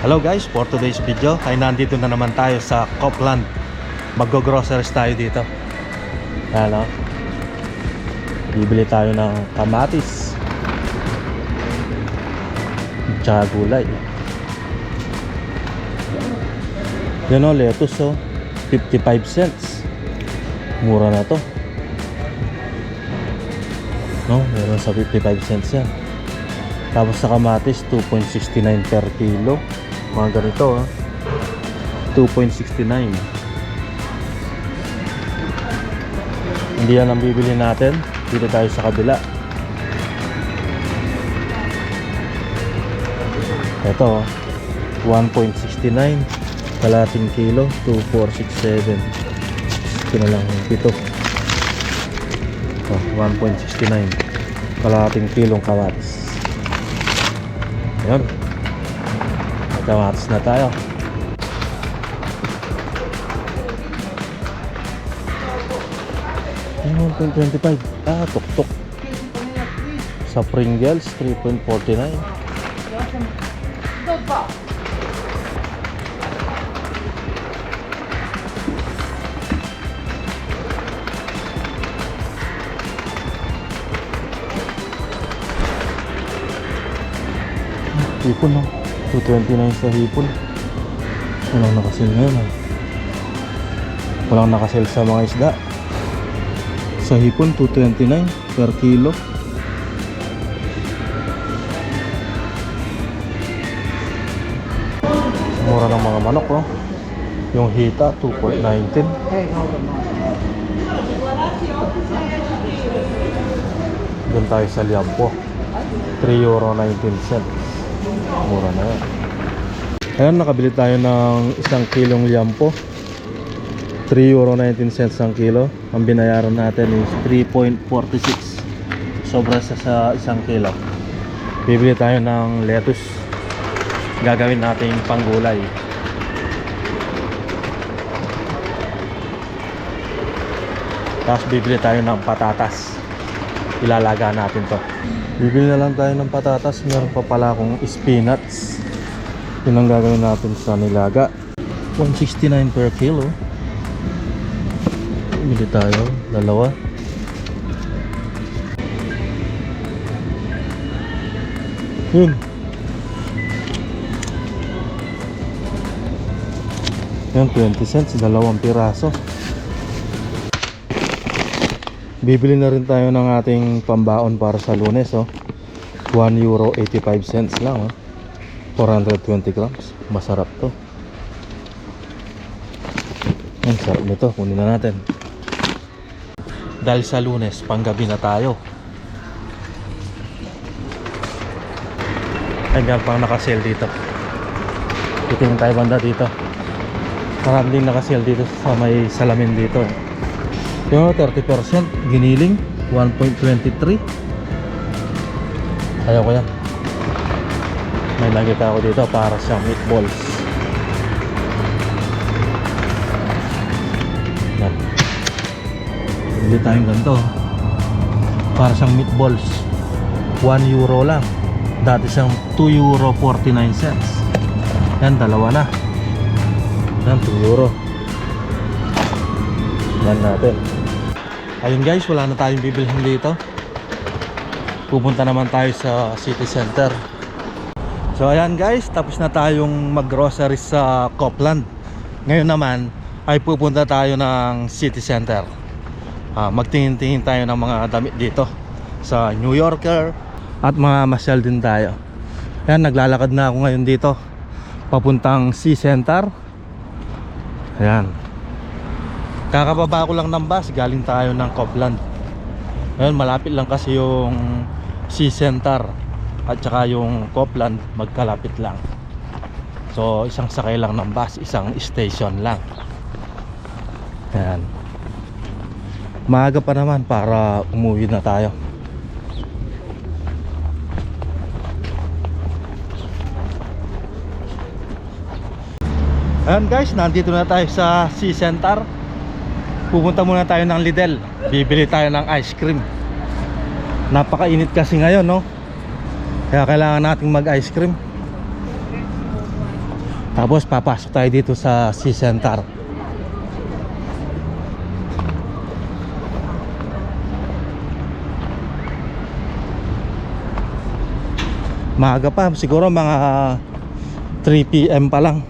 Hello guys, for today's video ay nandito na naman tayo sa Copland. Maggo-groceries tayo dito. Ano? Bibili tayo ng kamatis. Tsaka gulay. Yan o, lettuce o 55 cents. Mura na to. No, meron sa 55 cents yan. Tapos sa kamatis 2.69 per kilo mga ganito ah. 2.69 hindi yan ang bibili natin. Dito tayo sa kabila. Ito ah. 1.69 kalating kilo 2.467 ito na lang ito oh, 1.69 kalating kilong kamatis Ayun. Magkamatis na tayo. Ayun, 1.25. Ah, tuktok. Sa Pringles, 3.49. Hipon no? 229 sa hipon. Walang nakasil ngayon ha. Walang nakasil sa mga isda. Sa hipon 229 per kilo. Mura ng mga manok no? Yung hita 2.19. Doon tayo sa Liampo. 3 euro 19 cents. Mura na yan. Ayan, nakabili tayo ng isang kilong liampo. 3 euro 19 cents ang kilo. Ang binayaran natin is 3.46. Sobra sa, sa isang kilo. Bibili tayo ng lettuce. Gagawin nating panggulay. Tapos bibili tayo ng patatas. Ilalaga natin to. Bibili na lang tayo ng patatas. Meron pa pala akong spinach. Yun ang gagawin natin sa nilaga. 169 per kilo. Bili tayo. Dalawa. Yun. Yan, 20 cents. Dalawang piraso. Bibili na rin tayo ng ating pambaon para sa lunes, oh. 1 euro 85 cents lang, oh. 420 grams. Masarap to. Ang sarap nito. Kunin na natin. Dahil sa lunes, panggabi na tayo. Hanggang pang nakasale dito. Yung tayo banda dito. Marami din nakasale dito sa may salamin dito. Eh. Yung 30% giniling 1.23 Ayaw ko yan. May nakita ako dito para sa meatballs. Yan. Bili tayong ganito. Para siyang meatballs 1 euro lang. Dati siyang 2 euro 49 cents. Yan dalawa na. Yan 2 euro. Yan natin Ayun guys, wala na tayong bibilhin dito. Pupunta naman tayo sa city center. So ayan guys, tapos na tayong mag-grocery sa Copland. Ngayon naman ay pupunta tayo ng city center. Ah, magtingin-tingin tayo ng mga damit dito sa New Yorker at mga masyal din tayo. Ayan, naglalakad na ako ngayon dito papuntang C Center. Ayan. Kakababa ko lang ng bus, galing tayo ng Copland. Ngayon, malapit lang kasi yung C Center at saka yung Copland, magkalapit lang. So, isang sakay lang ng bus, isang station lang. Ayan. Maaga pa naman para umuwi na tayo. Ayan guys, nandito na tayo sa C Center pupunta muna tayo ng Lidl bibili tayo ng ice cream napakainit kasi ngayon no kaya kailangan nating mag ice cream Tapos papasok tayo dito sa Sea Center. Maaga pa, siguro mga 3 p.m. pa lang.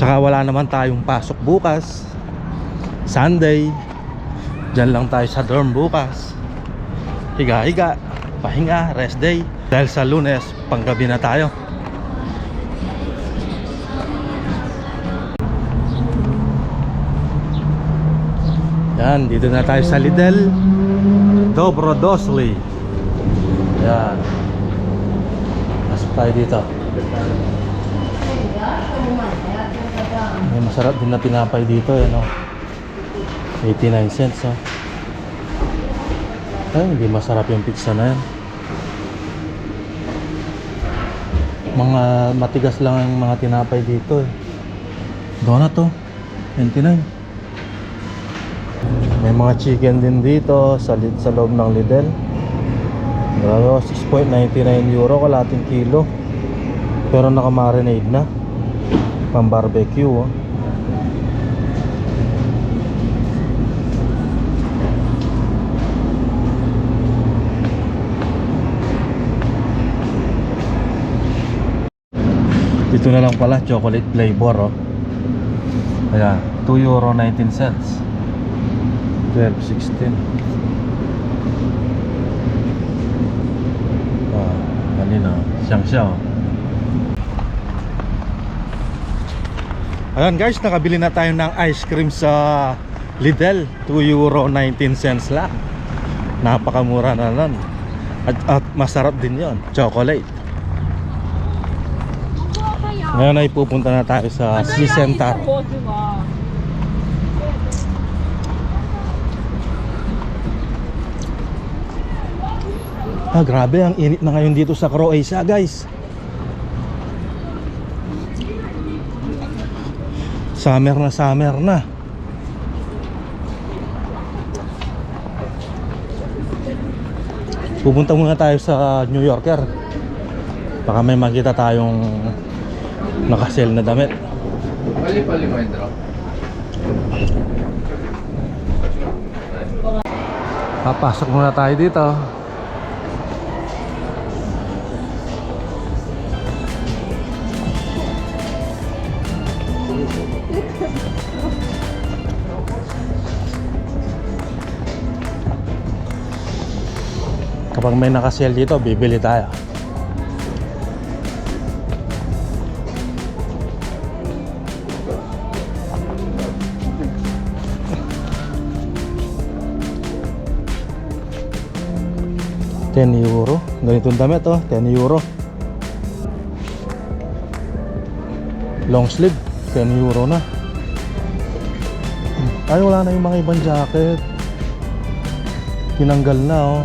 Tsaka wala naman tayong pasok bukas. Sunday. Diyan lang tayo sa dorm bukas. Higa-higa, pahinga, rest day. Dahil sa lunes, panggabi na tayo. Yan, dito na tayo sa Lidl. Dobrodosli. Yan. Pasok tayo dito. May masarap din na tinapay dito eh, no? 89 cents, oh. Ay, hindi masarap yung pizza na yan. Mga matigas lang ang mga tinapay dito eh. Donut to. 29. May mga chicken din dito sa, sa loob ng Lidl. Grabe, 6.99 euro kalating kilo. Pero naka-marinade na. Pang barbecue, oh. Dito na lang pala, chocolate flavor, oh. Ayan, 2 euro 19 cents. 12.16 Ah, kanina, siyang siya, oh. Ayan guys, nakabili na tayo ng ice cream sa Lidl. 2 euro 19 cents lang. Napakamura na lang at, at masarap din yon chocolate Ngayon ay pupunta na tayo sa Sea Center Ah, grabe ang init na ngayon dito sa Croatia, guys. Summer na summer na. Pupunta muna tayo sa New Yorker. Baka may makita tayong nakasell na damit. Pali-pali mo yung drop. Papasok muna tayo dito. Kapag may nakasale dito, bibili tayo. Ten euro. Ganitong damit oh, 10 euro. Long sleeve, 10 euro na. Ay, wala na yung mga ibang jacket. Tinanggal na oh.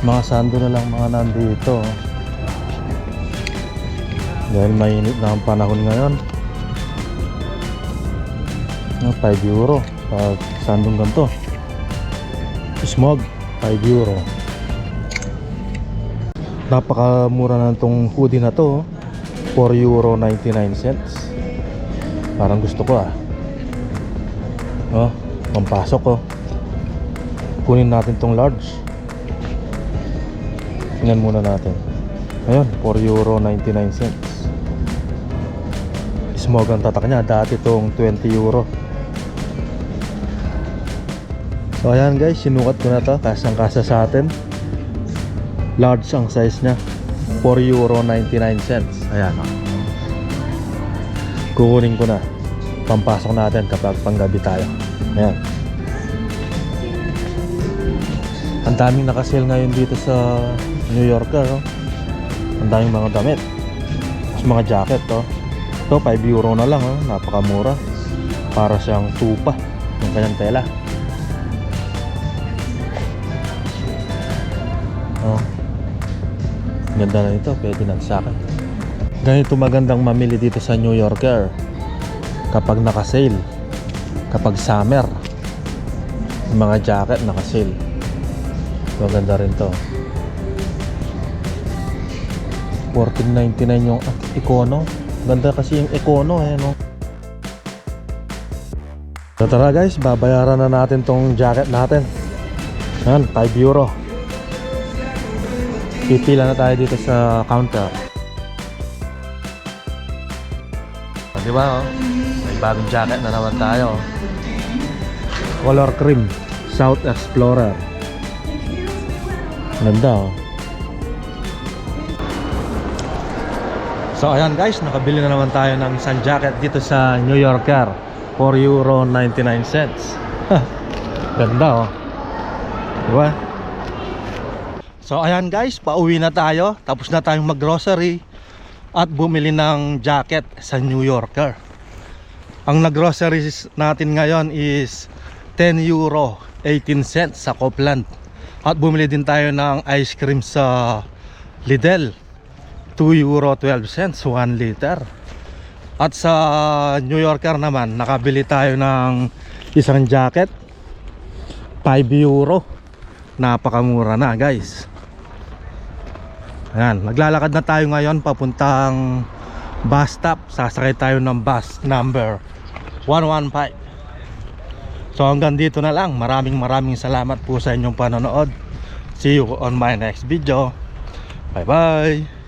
Mga sando na lang mga nandito. oh. Dahil mainit na ang panahon ngayon. Ah, 5 euro pag sandong ganito. Smog, 5 euro. Napakamura na itong hoodie na to. oh. 4 euro 99 cents. Parang gusto ko ah. Oh, pampasok ko. Kunin natin tong large. Tingnan muna natin. Ayun, 4 euro 99 cents. Smog ang tatak niya. Dati itong 20 euro. So ayan guys, sinukat ko na to. Kasang kasa sa atin. Large ang size niya. 4 euro 99 cents. Ayan o. Kukunin ko na. Pampasok natin kapag panggabi tayo. Ayan. Ang daming nakasale ngayon dito sa New Yorker. Oh. Ang daming mga damit. Tapos mga jacket. Oh. Ito 5 euro na lang. Oh. Napakamura. Para siyang tupa. Yung kanyang tela. Ganda na ito, pwede na sa akin. Ganito magandang mamili dito sa New Yorker. Kapag naka-sale. Kapag summer. Yung mga jacket naka-sale. Maganda rin to. 14.99 yung Econo. Ganda kasi yung Econo eh no. So tara guys, babayaran na natin tong jacket natin. Yan, 5 euro. Pipila na tayo dito sa counter. O, di ba oh? May bagong jacket na naman tayo. Color cream, South Explorer. Ganda oh. So ayan guys, nakabili na naman tayo ng isang jacket dito sa New Yorker. 4 euro 99 cents. Ganda oh. Diba? So ayan guys, pauwi na tayo. Tapos na tayong mag-grocery at bumili ng jacket sa New Yorker. Ang nag-groceries natin ngayon is 10 euro 18 cents sa Copland. At bumili din tayo ng ice cream sa Lidl. 2 euro 12 cents 1 liter. At sa New Yorker naman, nakabili tayo ng isang jacket 5 euro. Napakamura na, guys. Ayan, naglalakad na tayo ngayon papuntang bus stop. Sasakay tayo ng bus number 115. So hanggang dito na lang. Maraming maraming salamat po sa inyong panonood. See you on my next video. Bye bye.